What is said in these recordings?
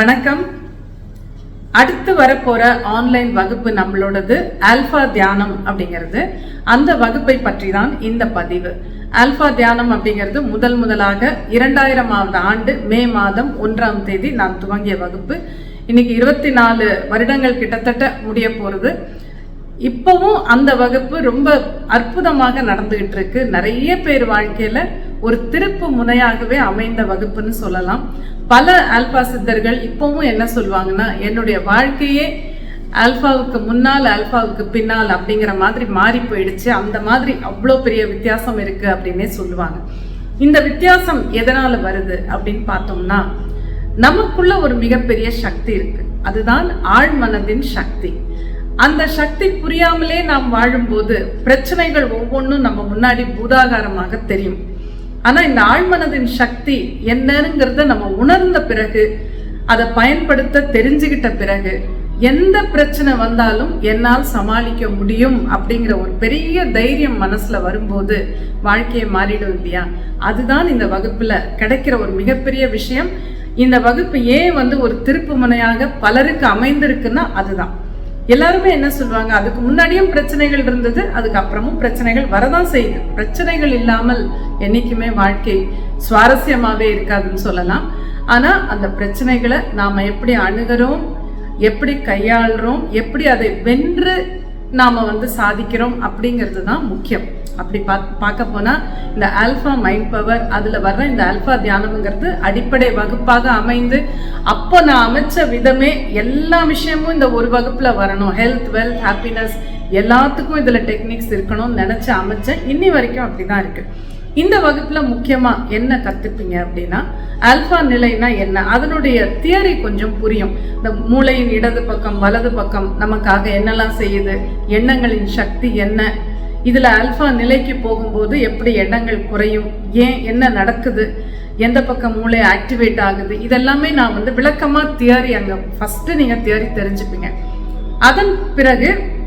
வணக்கம். அடுத்து வரப்போற ஆன்லைன் வகுப்பு நம்மளோடது ஆல்பா தியானம் அப்படிங்கிறது. அந்த வகுப்பை பற்றி தான் இந்த பதிவு. ஆல்பா தியானம் அப்படிங்கிறது முதல் முதலாக இரண்டாயிரமாவது ஆண்டு மே மாதம் ஒன்றாம் தேதி நான் துவங்கிய வகுப்பு. இன்னைக்கு இருபத்தி நாலு வருடங்கள் கிட்டத்தட்ட முடிய போறது. இப்பவும் அந்த வகுப்பு ரொம்ப அற்புதமாக நடந்துகிட்டு இருக்கு. நிறைய பேர் வாழ்க்கையில ஒரு திருப்பு முனையாகவே அமைந்த வகுப்புன்னு சொல்லலாம். பல ஆல்பா சித்தர்கள் இப்பவும் என்ன சொல்லுவாங்கன்னா என்னுடைய வாழ்க்கையே ஆல்பாவுக்கு முன்னால் ஆல்பாவுக்கு பின்னால் அப்படிங்கிற மாதிரி மாறி போயிடுச்சு. அந்த மாதிரி அவ்வளோ பெரிய வித்தியாசம் இருக்கு அப்படின்னே சொல்லுவாங்க. இந்த வித்தியாசம் எதனால வருது அப்படின்னு பார்த்தோம்னா நமக்குள்ள ஒரு மிகப்பெரிய சக்தி இருக்கு. அதுதான் ஆழ்மனதின் சக்தி. அந்த சக்தி புரியாமலே நாம் வாழும்போது பிரச்சனைகள் ஒவ்வொன்றும் நம்ம முன்னாடி பூதாகாரமாக தெரியும். ஆனால் இந்த ஆழ்மனதின் சக்தி என்னங்கிறத நம்ம உணர்ந்த பிறகு அதை பயன்படுத்த தெரிஞ்சுக்கிட்ட பிறகு எந்த பிரச்சனை வந்தாலும் என்னால் சமாளிக்க முடியும் அப்படிங்கிற ஒரு பெரிய தைரியம் மனசுல வரும்போது வாழ்க்கையை மாறிடும் இல்லையா? அதுதான் இந்த வகுப்புல கிடைக்கிற ஒரு மிகப்பெரிய விஷயம். இந்த வகுப்பு ஏன் வந்து ஒரு திருப்பு முனையாக பலருக்கு அமைந்திருக்குன்னா அதுதான். எல்லாருமே என்ன சொல்லுவாங்க? அதுக்கு முன்னாடியும் பிரச்சனைகள் இருந்தது அதுக்கப்புறமும் பிரச்சனைகள் வரதான் செய்யுது. பிரச்சனைகள் இல்லாமல் என்னைக்குமே வாழ்க்கை சுவாரஸ்யமாகவே இருக்காதுன்னு சொல்லலாம். ஆனால் அந்த பிரச்சனைகளை நாம் எப்படி அணுகிறோம்? எப்படி கையாளுறோம்? எப்படி அதை வென்று நாம் வந்து சாதிக்கிறோம் அப்படிங்கிறது தான் முக்கியம். அப்படி பா பார்க்க போனால் இந்த ஆல்ஃபா மைண்ட் பவர் அதில் வர்ற இந்த ஆல்ஃபா தியானம்ங்கிறது அடிப்படை வகுப்பாக அமைந்து அப்போ நான் அமைச்ச விதமே எல்லா விஷயமும் இந்த ஒரு வகுப்பில் வரணும். ஹெல்த் வெல்த் ஹாப்பினஸ் எல்லாத்துக்கும் இதில் டெக்னிக்ஸ் இருக்கணும்னு நினச்சி அமைச்சேன் இன்னி வரைக்கும் அப்படிதான் இருக்குது இந்த வகுப்பில் முக்கியமாக என்ன கற்றுப்பீங்க அப்படின்னா ஆல்ஃபா நிலைனா என்ன? அதனுடைய தியரி கொஞ்சம் புரியும். இந்த மூளையின் இடது பக்கம் வலது பக்கம் நமக்காக என்னெல்லாம் செய்யுது? எண்ணங்களின் சக்தி என்ன? இதில் அல்ஃபா நிலைக்கு போகும்போது எப்படி எண்ணங்கள் குறையும்? ஏன்? என்ன நடக்குது? எந்த பக்கம் மூளை ஆக்டிவேட் ஆகுது? இதெல்லாமே நான் வந்து விளக்கமாக தியரி அங்கே ஃபஸ்ட்டு நீங்கள் தியரி தெரிஞ்சுப்பீங்க. அதன் பிறகு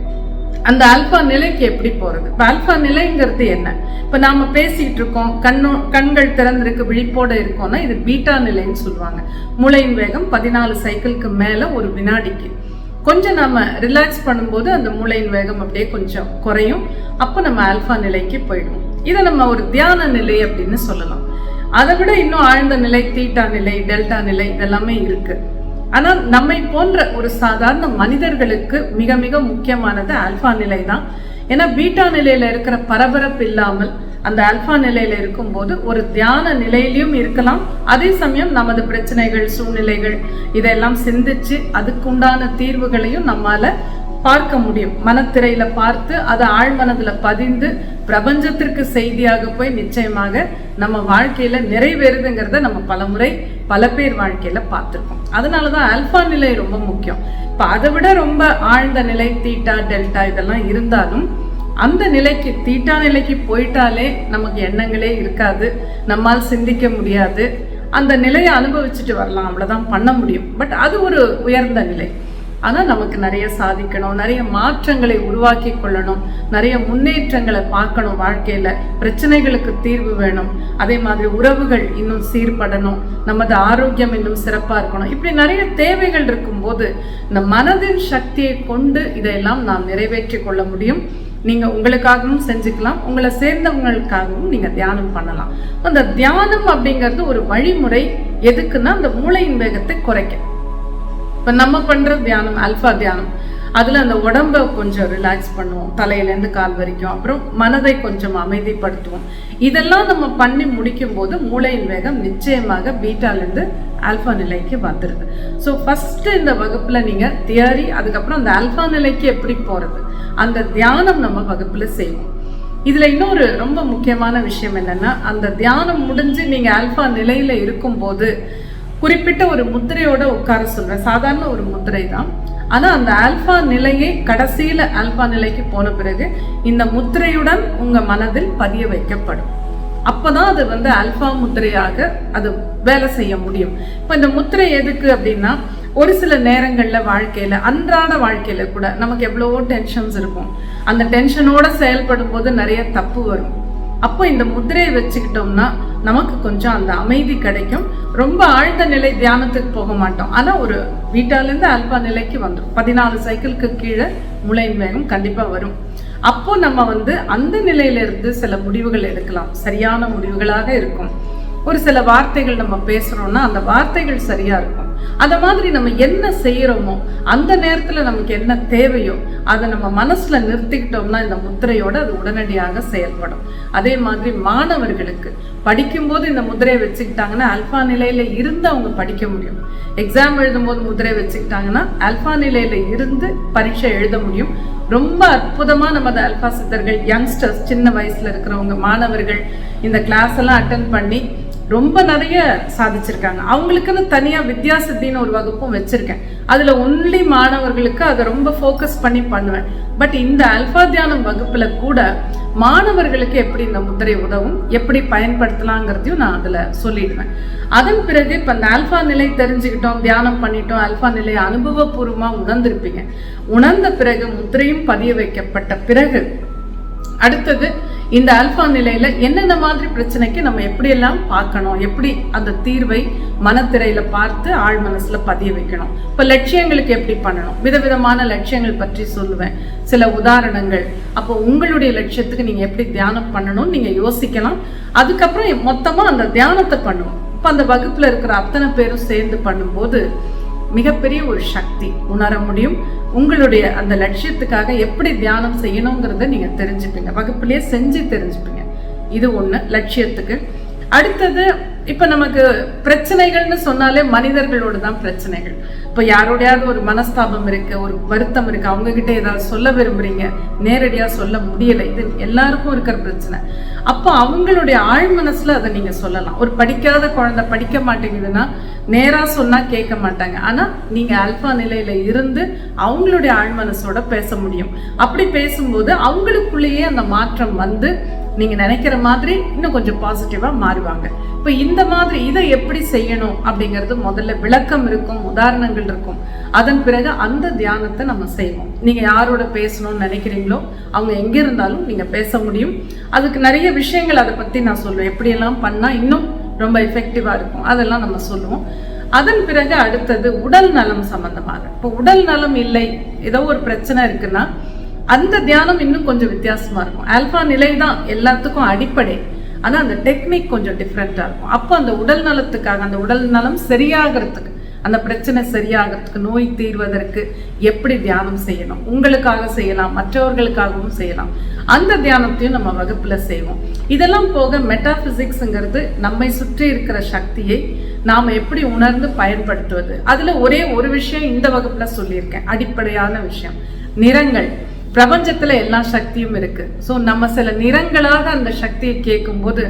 அந்த அல்பா நிலைக்கு எப்படி போறது? இப்போ அல்பா நிலைங்கிறது என்ன? இப்போ நாம பேசிட்டு இருக்கோம் கண்ணோ கண்கள் திறந்திருக்கு விழிப்போட இருக்கோம்னா இது பீட்டா நிலைன்னு சொல்லுவாங்க. மூளையின் வேகம் பதினாலு சைக்கிளுக்கு மேல ஒரு வினாடிக்கு. கொஞ்சம் நம்ம ரிலாக்ஸ் பண்ணும்போது அந்த மூளையின் வேகம் அப்படியே கொஞ்சம் குறையும். அப்போ நம்ம ஆல்ஃபா நிலைக்கு போயிடுவோம். இதை நம்ம ஒரு தியான நிலை அப்படின்னு சொல்லலாம். அதை விட இன்னும் ஆழ்ந்த நிலை தீட்டா நிலை டெல்டா நிலை இதெல்லாமே இருக்குது ஆனால் நம்மை போன்ற ஒரு சாதாரண மனிதர்களுக்கு மிக மிக முக்கியமானது ஆல்ஃபா நிலை தான் ஏன்னா பீட்டா நிலையில இருக்கிற பரபரப்பு இல்லாமல் அந்த ஆல்பா நிலையில இருக்கும்போது ஒரு தியான நிலையிலையும் இருக்கலாம். அதே சமயம் நமது பிரச்சனைகள் சூழ்நிலைகள் இதெல்லாம் சிந்திச்சு அதுக்குண்டான தீர்வுகளையும் நம்மால பார்க்க முடியும். மனத்திரையில பார்த்து அதை ஆழ்மனதுல பதிந்து பிரபஞ்சத்திற்கு செய்தியாக போய் நிச்சயமாக நம்ம வாழ்க்கையில நிறைவேறுதுங்கிறத நம்ம பலமுறை பல பேர் வாழ்க்கையில் பார்த்துருக்கோம் அதனாலதான் அல்ஃபா நிலை ரொம்ப முக்கியம். இப்போ அதை விட ரொம்ப ஆழ்ந்த நிலை தீட்டா டெல்டா இதெல்லாம் இருந்தாலும் அந்த நிலைக்கு தீட்டா நிலைக்கு போயிட்டாலே நமக்கு எண்ணங்களே இருக்காது. நம்மால் சிந்திக்க முடியாது. அந்த நிலையை அனுபவிச்சுட்டு வரலாம். அவ்வளோதான் பண்ண முடியும். பட் அது ஒரு உயர்ந்த நிலை. ஆனால் நமக்கு நிறைய சாதிக்கணும் நிறைய மாற்றங்களை உருவாக்கி கொள்ளணும் நிறைய முன்னேற்றங்களை பார்க்கணும் வாழ்க்கையில். பிரச்சனைகளுக்கு தீர்வு வேணும். அதே மாதிரி உறவுகள் இன்னும் சீர்படணும். நமது ஆரோக்கியம் இன்னும் சிறப்பாக இருக்கணும். இப்படி நிறைய தேவைகள் இருக்கும்போது இந்த மனதின் சக்தியை கொண்டு இதையெல்லாம் நாம் நிறைவேற்றி கொள்ள முடியும். நீங்கள் உங்களுக்காகவும் செஞ்சுக்கலாம். உங்களை சேர்ந்தவங்களுக்காகவும் நீங்கள் தியானம் பண்ணலாம். அந்த தியானம் அப்படிங்கிறது ஒரு வழிமுறை. எதுக்குன்னா அந்த மூளையின் வேகத்தை குறைக்க. இப்போ நம்ம பண்ணுற தியானம் அல்ஃபா தியானம் அதில் அந்த உடம்பை கொஞ்சம் ரிலாக்ஸ் பண்ணுவோம். தலையிலேருந்து கால் வரைக்கும். அப்புறம் மனதை கொஞ்சம் அமைதிப்படுத்துவோம். இதெல்லாம் நம்ம பண்ணி முடிக்கும் போது மூளையின் வேகம் நிச்சயமாக பீட்டாலேருந்து ஆல்ஃபா நிலைக்கு வந்துடுது ஸோ ஃபஸ்ட்டு இந்த வகுப்பில் நீங்கள் தியரி அதுக்கப்புறம் அந்த ஆல்ஃபா நிலைக்கு எப்படி போகிறது அந்த தியானம் நம்ம வகுப்பில் செய்வோம். இதில் இன்னொரு ரொம்ப முக்கியமான விஷயம் என்னென்னா அந்த தியானம் முடிஞ்சு நீங்கள் ஆல்ஃபா நிலையில் இருக்கும்போது குறிப்பிட்ட ஒரு முத்திரையோட உட்கார சொல்றேன். சாதாரண ஒரு முத்திரை தான் ஆனா அந்த ஆல்பா நிலையை கடைசியில ஆல்பா நிலைக்கு போன பிறகு இந்த முத்திரையுடன் உங்க மனதில் பதிய வைக்கப்படும். அப்போதான் அது வந்து அல்பா முத்திரையாக அது வேலை செய்ய முடியும். இப்போ இந்த முத்திரை எதுக்கு அப்படின்னா ஒரு சில நேரங்களில் வாழ்க்கையில் அன்றாட வாழ்க்கையில் கூட நமக்கு எவ்வளவோ டென்ஷன்ஸ் இருக்கும். அந்த டென்ஷனோட செயல்படும் போது நிறைய தப்பு வரும். அப்போ இந்த முத்திரையை வச்சுக்கிட்டோம்னா நமக்கு கொஞ்சம் அந்த அமைதி கிடைக்கும். ரொம்ப ஆழ்ந்த நிலை தியானத்துக்கு போக மாட்டோம். ஆனால் ஒரு வீட்டாலேருந்து அல்பா நிலைக்கு வந்துடும் பதினாலு சைக்கிளுக்கு கீழே முளையின் வேகம் கண்டிப்பாக வரும். அப்போ நம்ம வந்து அந்த நிலையிலிருந்து சில முடிவுகள் எடுக்கலாம். சரியான முடிவுகளாக இருக்கும். ஒரு சில வார்த்தைகள் நம்ம பேசுகிறோன்னா அந்த வார்த்தைகள் சரியாக இருக்கும். அந்த மாதிரி நம்ம என்ன செய்யறோமோ அந்த நேரத்துல நமக்கு என்ன தேவையோ அதை நம்ம மனசுல நிறுத்திக்கிட்டோம்னா இந்த முத்திரையோட அது உடனடியாக செயல்படும். அதே மாதிரி மாணவர்களுக்கு படிக்கும்போது இந்த முத்திரையை வச்சுக்கிட்டாங்கன்னா அல்பா நிலையில இருந்து அவங்க படிக்க முடியும். எக்ஸாம் எழுதும்போது முதிரையை வச்சுக்கிட்டாங்கன்னா அல்பா நிலையில இருந்து பரீட்சை எழுத முடியும். ரொம்ப அற்புதமாக நமது அல்பா சித்தர்கள் யங்ஸ்டர்ஸ் சின்ன வயசுல இருக்கிறவங்க மாணவர்கள் இந்த கிளாஸ் எல்லாம் அட்டன் பண்ணி ரொம்ப நிறைய சாதிச்சிருக்காங்க. அவங்களுக்குன்னு தனியாக வித்யாசித்தின்னு ஒரு வகுப்பும் வச்சிருக்கேன். அதில் ஒன்லி மாணவர்களுக்கு அதை ரொம்ப ஃபோக்கஸ் பண்ணி பண்ணுவேன். பட் இந்த அல்பா தியானம் வகுப்பில் கூட மாணவர்களுக்கு எப்படி இந்த முத்திரை உதவும் எப்படி பயன்படுத்தலாங்கிறதையும் நான் அதில் சொல்லிடுவேன். அதன் பிறகு இப்போ இந்த ஆல்பா நிலை தெரிஞ்சுக்கிட்டோம் தியானம் பண்ணிட்டோம் ஆல்ஃபா நிலை அனுபவபூர்வமாக உணர்ந்திருப்பீங்க. உணர்ந்த பிறகு முத்திரையும் பதிய வைக்கப்பட்ட பிறகு அடுத்தது இந்த அல்ஃபா நிலையில என்னென்ன மாதிரி பிரச்சனைக்கு நம்ம எப்படியெல்லாம் பார்க்கணும்? எப்படி அந்த தீர்வை மனத்திரையில பார்த்து ஆழ் மனசுல பதிய வைக்கணும்? இப்ப லட்சியங்களுக்கு எப்படி பண்ணணும்? விதவிதமான லட்சியங்கள் பற்றி சொல்லுவேன். சில உதாரணங்கள். அப்போ உங்களுடைய லட்சியத்துக்கு நீங்க எப்படி தியானம் பண்ணணும்? நீங்க யோசிக்கலாம். அதுக்கப்புறம் மொத்தமா அந்த தியானத்தை பண்ணுவோம். இப்ப அந்த வகுப்புல இருக்கிற அத்தனை பேரும் சேர்ந்து பண்ணும்போது மிகப்பெரிய ஒரு சக்தி உணர முடியும். உங்களுடைய அந்த லட்சியத்துக்காக எப்படி தியானம் செய்யணுங்கிறத நீங்க தெரிஞ்சுப்பீங்க. வகுப்புலேயே செஞ்சு தெரிஞ்சுப்பீங்க. இது ஒண்ணு லட்சியத்துக்கு. அடுத்தது இப்ப நமக்கு பிரச்சனைகள்னு சொன்னாலே மனிதர்களோடு தான் பிரச்சனைகள். இப்ப யாரோடையாவது ஒரு மனஸ்தாபம் இருக்கு ஒரு வருத்தம் இருக்கு அவங்க கிட்ட ஏதாவது சொல்ல விரும்புறீங்க நேரடியா சொல்ல முடியல இது எல்லாருக்கும் இருக்கிற பிரச்சனை. அப்போ அவங்களுடைய ஆழ் மனசில் அதை நீங்க சொல்லலாம். ஒரு படிக்காத குழந்தை படிக்க மாட்டேங்குதுன்னா நேரா சொன்னா கேட்க மாட்டாங்க. ஆனா நீங்க அல்பா நிலையில இருந்து அவங்களுடைய ஆழ் மனசோட பேச முடியும். அப்படி பேசும்போது அவங்களுக்குள்ளேயே அந்த மாற்றம் வந்து நீங்க நினைக்கிற மாதிரி இன்னும் கொஞ்சம் பாசிட்டிவாக மாறுவாங்க. இப்போ இந்த மாதிரி இதை எப்படி செய்யணும் அப்படிங்கிறது முதல்ல விளக்கம் இருக்கும் உதாரணங்கள் இருக்கும். அதன் பிறகு அந்த தியானத்தை நம்ம செய்வோம். நீங்கள் யாரோட பேசணும்னு நினைக்கிறீங்களோ அவங்க எங்கே இருந்தாலும் நீங்கள் பேச முடியும். அதுக்கு நிறைய விஷயங்கள் அதை பற்றி நான் சொல்லுவேன் எப்படியெல்லாம் பண்ணால் இன்னும் ரொம்ப எஃபெக்டிவாக இருக்கும். அதெல்லாம் நம்ம சொல்லுவோம். அதன் பிறகு அடுத்தது உடல் நலம் சம்பந்தமாக. இப்போ உடல் நலம் இல்லை ஏதோ ஒரு பிரச்சனை இருக்குன்னா அந்த தியானம் இன்னும் கொஞ்சம் வித்தியாசமாக இருக்கும். ஆல்பா நிலை தான் எல்லாத்துக்கும் அடிப்படை. ஆனால் அந்த டெக்னிக் கொஞ்சம் டிஃப்ரெண்ட்டாக இருக்கும். அப்போ அந்த உடல் நலத்துக்காக அந்த உடல் நலம் சரியாகிறதுக்கு அந்த பிரச்சனை சரியாகிறதுக்கு நோய் தீர்வதற்கு எப்படி தியானம் செய்யணும்? உங்களுக்காக செய்யலாம் மற்றவர்களுக்காகவும் செய்யலாம். அந்த தியானத்தையும் நம்ம வகுப்பில் செய்வோம். இதெல்லாம் போக மெட்டாஃபிசிக்ஸுங்கிறது நம்மை சுற்றி இருக்கிற சக்தியை நாம் எப்படி உணர்ந்து பயன்படுத்துவது? அதில் ஒரே ஒரு விஷயம் இந்த வகுப்பில் சொல்லியிருக்கேன். அடிப்படையான விஷயம். நிறங்கள். பிரபஞ்சத்தில் எல்லா சக்தியும் இருக்கு. ஸோ நம்ம சில நிறங்களாக அந்த சக்தியை கேட்கும்போது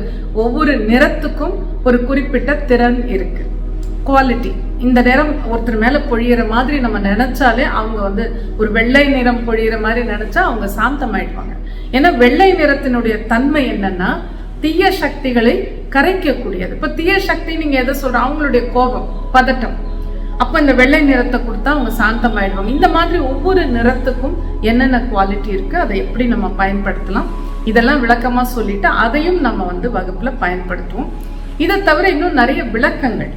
ஒவ்வொரு நிறத்துக்கும் ஒரு குறிப்பிட்ட திறன் இருக்கு. குவாலிட்டி இந்த நிறம் ஒருத்தர் மேலே பொழியிற மாதிரி நம்ம நினச்சாலே அவங்க வந்து ஒரு வெள்ளை நிறம் பொழியிற மாதிரி நினச்சா அவங்க சாந்தமாயிடுவாங்க. ஏன்னா வெள்ளை நிறத்தினுடைய தன்மை என்னன்னா தீய சக்திகளை கரைக்கக்கூடியது. இப்போ தீய சக்தி நீங்கள் எதை சொல்கிற அவங்களுடைய கோபம் பதட்டம். அப்போ இந்த வெள்ளை நிறத்தை கொடுத்தா அவங்க சாந்தமாயிடுவாங்க. இந்த மாதிரி ஒவ்வொரு நிறத்துக்கும் என்னென்ன குவாலிட்டி இருக்குது அதை எப்படி நம்ம பயன்படுத்தலாம் இதெல்லாம் விளக்கமாக சொல்லிவிட்டு அதையும் நம்ம வந்து வகுப்பில் பயன்படுத்துவோம். இதை தவிர இன்னும் நிறைய விளக்கங்கள்.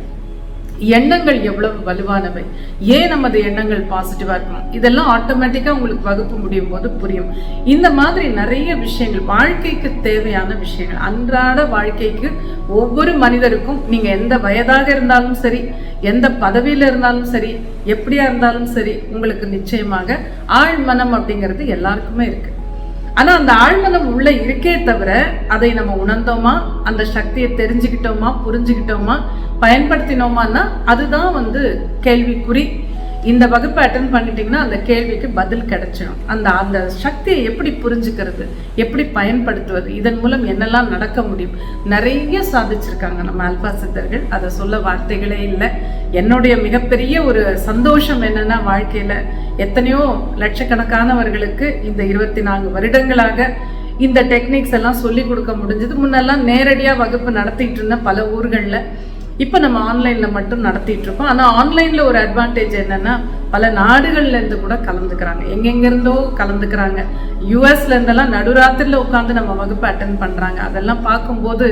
எண்ணங்கள் எவ்வளவு வலுவானவை? ஏன் நமது எண்ணங்கள் பாசிட்டிவா இருக்கணும்? இதெல்லாம் ஆட்டோமேட்டிக்கா உங்களுக்கு வகுப்பு முடியும் போது புரியும். இந்த மாதிரி நிறைய விஷயங்கள் வாழ்க்கைக்கு தேவையான விஷயங்கள் அன்றாட வாழ்க்கைக்கு ஒவ்வொரு மனிதருக்கும் நீங்க எந்த வயதாக இருந்தாலும் சரி எந்த பதவியில இருந்தாலும் சரி எப்படியா இருந்தாலும் சரி உங்களுக்கு நிச்சயமாக ஆழ்மனம் அப்படிங்கிறது எல்லாருக்குமே இருக்கு. ஆனால் அந்த ஆழ்மனம் உள்ளே இருக்கே தவிர அதை நம்ம உணர்ந்தோமா? அந்த சக்தியை தெரிஞ்சுக்கிட்டோமா? புரிஞ்சுக்கிட்டோமா? பயன்படுத்தினோமான்னா அதுதான் வந்து கேள்விக்குறி. இந்த வகுப்பை அட்டன் பண்ணிட்டீங்கன்னா அந்த கேள்விக்கு பதில் கிடைச்சிடும் அந்த அந்த சக்தியை எப்படி புரிஞ்சுக்கிறது? எப்படி பயன்படுத்துவது? இதன் மூலம் என்னெல்லாம் நடக்க முடியும்? நிறைய சாதிச்சிருக்காங்க நம்ம அல்பா சித்தர்கள். அதை சொல்ல வார்த்தைகளே இல்லை. என்னுடைய மிகப்பெரிய ஒரு சந்தோஷம் என்னன்னா வாழ்க்கையில் எத்தனையோ லட்சக்கணக்கானவர்களுக்கு இந்த இருபத்தி நான்கு வருடங்களாக இந்த டெக்னிக்ஸ் எல்லாம் சொல்லி கொடுக்க முடிஞ்சது. முன்னெல்லாம் நேரடியாக வகுப்பு நடத்திட்டு இருந்த பல ஊர்களில் இப்போ நம்ம ஆன்லைனில் மட்டும் நடத்திட்டு இருக்கோம் ஆனால் ஆன்லைனில் ஒரு அட்வான்டேஜ் என்னென்னா பல நாடுகள்லேருந்து கூட கலந்துக்கிறாங்க. எங்கெங்கேருந்தோ கலந்துக்கிறாங்க. யூஎஸ்லேருந்தெல்லாம் நடுராத்திரியில் உட்காந்து நம்ம வகுப்பு அட்டன் பண்ணுறாங்க அதெல்லாம் பார்க்கும்போது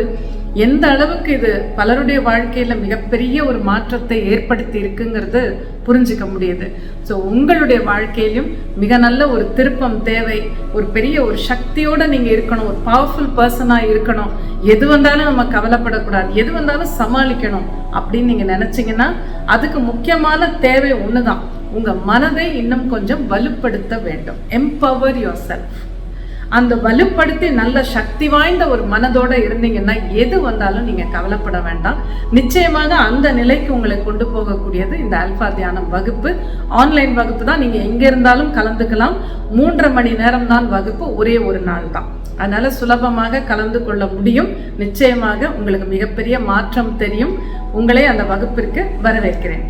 எந்த அளவுக்கு இது பலருடைய வாழ்க்கையில் மிகப்பெரிய ஒரு மாற்றத்தை ஏற்படுத்தி இருக்குங்கிறது புரிஞ்சுக்க முடியுது. ஸோ உங்களுடைய வாழ்க்கையிலும் மிக நல்ல ஒரு திருப்பம் தேவை ஒரு பெரிய ஒரு சக்தியோடு நீங்கள் இருக்கணும் ஒரு பவர்ஃபுல் பர்சனாக இருக்கணும். எது வந்தாலும் நம்ம கவலைப்படக்கூடாது எது வந்தாலும் சமாளிக்கணும் அப்படின்னு நீங்கள் நினச்சிங்கன்னா அதுக்கு முக்கியமான தேவை ஒன்று தான் உங்கள் மனதை இன்னும் கொஞ்சம் வலுப்படுத்த வேண்டும். எம்பவர் யோர் செல்ஃப் அந்த வலுப்படுத்தி நல்ல சக்தி வாய்ந்த ஒரு மனதோட இருந்தீங்கன்னா எது வந்தாலும் நீங்கள் கவலைப்பட வேண்டாம். நிச்சயமாக அந்த நிலைக்கு உங்களை கொண்டு போகக்கூடியது இந்த அல்பா தியானம் வகுப்பு. ஆன்லைன் வகுப்பு தான். நீங்கள் எங்கே இருந்தாலும் கலந்துக்கலாம். மூன்றரை மணி நேரம் தான் வகுப்பு. ஒரே ஒரு நாள் தான். அதனால் சுலபமாக கலந்து கொள்ள முடியும். நிச்சயமாக உங்களுக்கு மிகப்பெரிய மாற்றம் தெரியும். உங்களை அந்த வகுப்பிற்கு வரவேற்கிறேன்.